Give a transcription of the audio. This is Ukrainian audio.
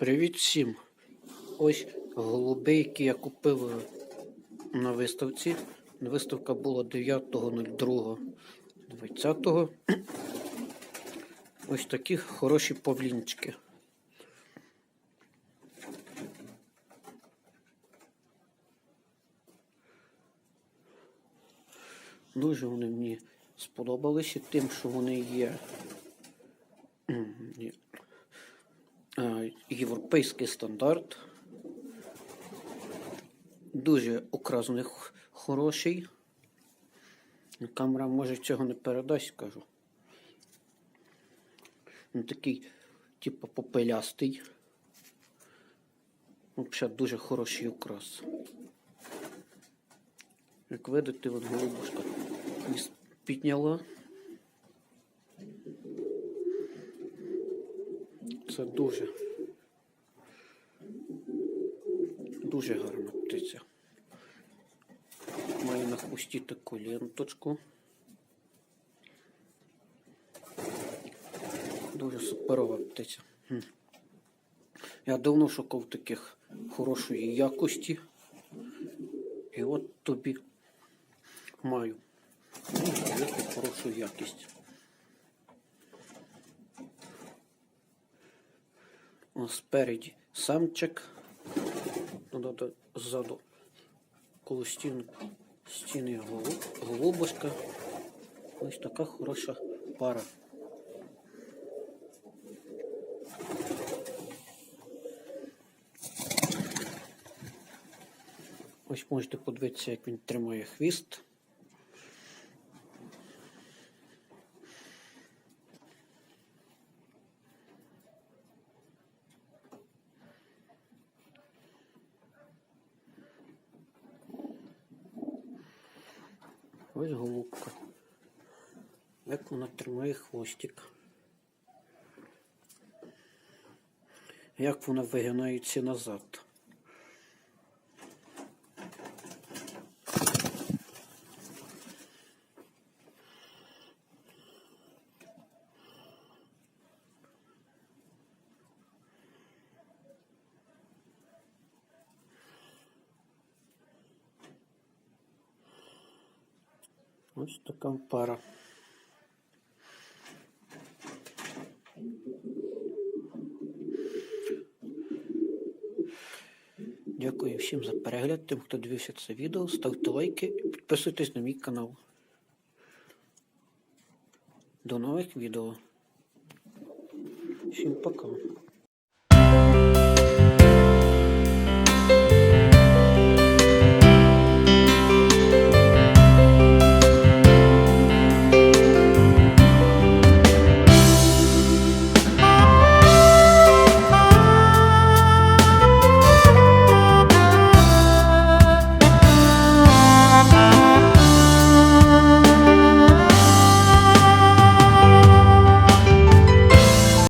Привіт всім! Ось голуби, які я купив е, на виставці. Виставка була 9.02.20. Ось такі хороші павлінчики. Дуже вони мені сподобалися тим, що вони є європейський стандарт. Дуже окрас у них хороший. Камера може цього не передасть, кажу. Він такий, типу, попелястий. Взагалі дуже хороший окрас. Як видите, от голубушка підняла. Це дуже, дуже гарна птиця. Має на хвості таку ленточку. Дуже суперова птиця. Я давно шукав таких хорошої якості. І от тобі маю. Дуже хорошу якість. О, спереді самчик. Да, да, ззаду коло стін, стіни голуб, голубушка. Ось така хороша пара. Ось можете подивитися, як він тримає хвіст. Ось голубка. Як вона тримає хвостик. Як вона вигинається назад. Ось така пара. Дякую всім за перегляд, тим, хто дивився це відео. Ставте лайки і підписуйтесь на мій канал. До нових відео. Всім пока.